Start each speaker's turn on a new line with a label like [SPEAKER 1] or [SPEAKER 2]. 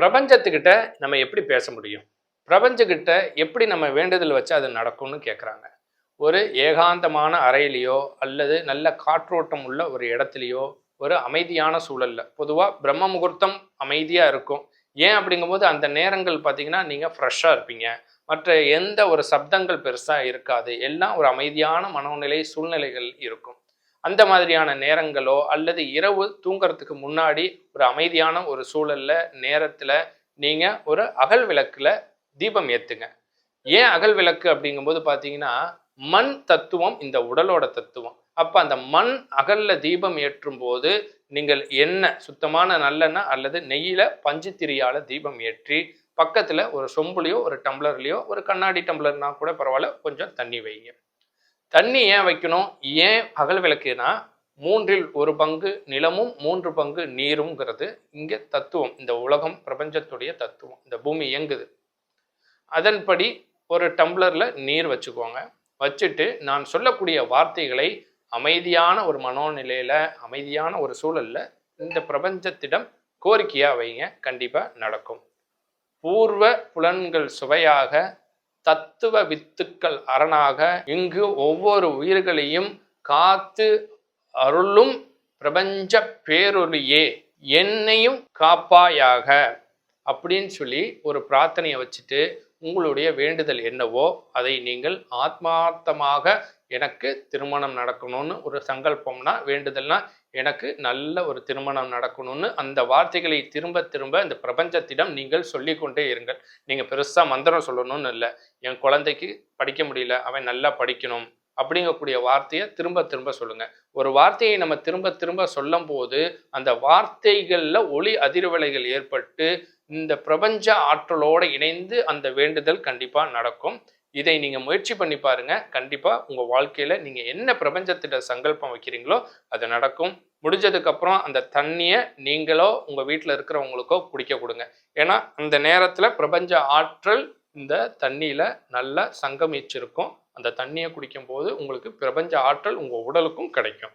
[SPEAKER 1] பிரபஞ்சத்துக்கிட்ட நம்ம எப்படி பேச முடியும்? பிரபஞ்சக்கிட்ட எப்படி நம்ம வேண்டுதல் வச்சு அது நடக்கும்னு கேட்குறாங்க ஒரு ஏகாந்தமான அறையிலையோ அல்லது நல்ல காற்றோட்டம் உள்ள ஒரு இடத்துலையோ ஒரு அமைதியான சூழலில் பொதுவாக பிரம்ம முகூர்த்தம் அமைதியாக இருக்கும். ஏன் அப்படிங்கும்போது அந்த நேரங்கள் பார்த்தீங்கன்னா நீங்கள் ஃப்ரெஷ்ஷாக இருப்பீங்க. மற்ற எந்த ஒரு சப்தங்கள் பெருசாக இருக்காது. எல்லாம் ஒரு அமைதியான மனோநிலை சூழ்நிலைகள் இருக்கும். அந்த மாதிரியான நேரங்களோ அல்லது இரவு தூங்குறதுக்கு முன்னாடி ஒரு அமைதியான ஒரு சூழல்ல நேரத்துல நீங்க ஒரு அகல் விளக்குல தீபம் ஏத்துங்க. ஏன் அகல் விளக்கு அப்படிங்கும்போது பாத்தீங்கன்னா மண் தத்துவம் இந்த உடலோட தத்துவம். அப்ப அந்த மண் அகல்ல தீபம் ஏற்றும் போது நீங்கள் எண்ணெய் சுத்தமான நல்லெண்ணெய் அல்லது நெய்யில பஞ்சுத்திரியால தீபம் ஏற்றி பக்கத்துல ஒரு சொம்புலையோ ஒரு டம்ளர்லையோ ஒரு கண்ணாடி டம்ளர்னா கூட பரவாயில்ல கொஞ்சம் தண்ணி வைங்க. தண்ணி ஏன் வைக்கணும்? ஏன் அகல் விளக்குனா மூன்றில் ஒரு பங்கு நிலமும் மூன்று பங்கு நீரும்ங்கிறது இங்கே தத்துவம். இந்த உலகம் பிரபஞ்சத்துடைய தத்துவம். இந்த பூமி இயங்குது. அதன்படி ஒரு டம்ளரில் நீர் வச்சுக்கோங்க. வச்சுட்டு நான் சொல்லக்கூடிய வார்த்தைகளை அமைதியான ஒரு மனோநிலையில் அமைதியான ஒரு சூழலில் இந்த பிரபஞ்சத்திடம் கோரிக்கையாக வைங்க. கண்டிப்பாக நடக்கும். பூர்வ புலன்கள் சுவையாக தத்துவ வித்துக்கள் அரணாக இங்கு ஒவ்வொரு உயிர்களையும் காத்து அருளும் பிரபஞ்ச பேரொலியே என்னையும் காப்பாயாக அப்படின்னு சொல்லி ஒரு பிரார்த்தனையை வச்சுட்டு உங்களுடைய வேண்டுதல் என்னவோ அதை நீங்கள் ஆத்மார்த்தமாக எனக்கு திருமணம் நடக்கணும்னு ஒரு சங்கல்பம்னா வேண்டுதல்னா எனக்கு நல்ல ஒரு திருமணம் நடக்கணும்னு அந்த வார்த்தைகளை திரும்ப திரும்ப இந்த பிரபஞ்சத்திடம் நீங்கள் சொல்லிக்கொண்டே இருங்கள். நீங்கள் பெருசாக மந்திரம் சொல்லணும்னு இல்லை. என் குழந்தைக்கு படிக்க முடியல அவன் நல்லா படிக்கணும் அப்படிங்கக்கூடிய வார்த்தையை திரும்ப திரும்ப சொல்லுங்க. ஒரு வார்த்தையை நம்ம திரும்ப திரும்ப சொல்லும் போது அந்த வார்த்தைகளில் ஒளி அதிர்வலைகள் ஏற்பட்டு இந்த பிரபஞ்ச ஆற்றலோடு இணைந்து அந்த வேண்டுதல் கண்டிப்பாக நடக்கும். இதை நீங்கள் முயற்சி பண்ணி பாருங்க. கண்டிப்பாக உங்கள் வாழ்க்கையில் நீங்கள் என்ன பிரபஞ்சத்திட்ட சங்கல்பம் வைக்கிறீங்களோ அது நடக்கும். முடிஞ்சதுக்கப்புறம் அந்த தண்ணியை நீங்களோ உங்கள் வீட்டில் இருக்கிறவங்களுக்கோ குடிக்க கொடுங்க. ஏன்னா அந்த நேரத்தில் பிரபஞ்ச ஆற்றல் இந்த தண்ணியில் நல்லா சங்கமிச்சிருக்கும். அந்த தண்ணியை குடிக்கும் போது உங்களுக்கு பிரபஞ்ச ஆற்றல் உங்கள் உடலுக்கும் கிடைக்கும்.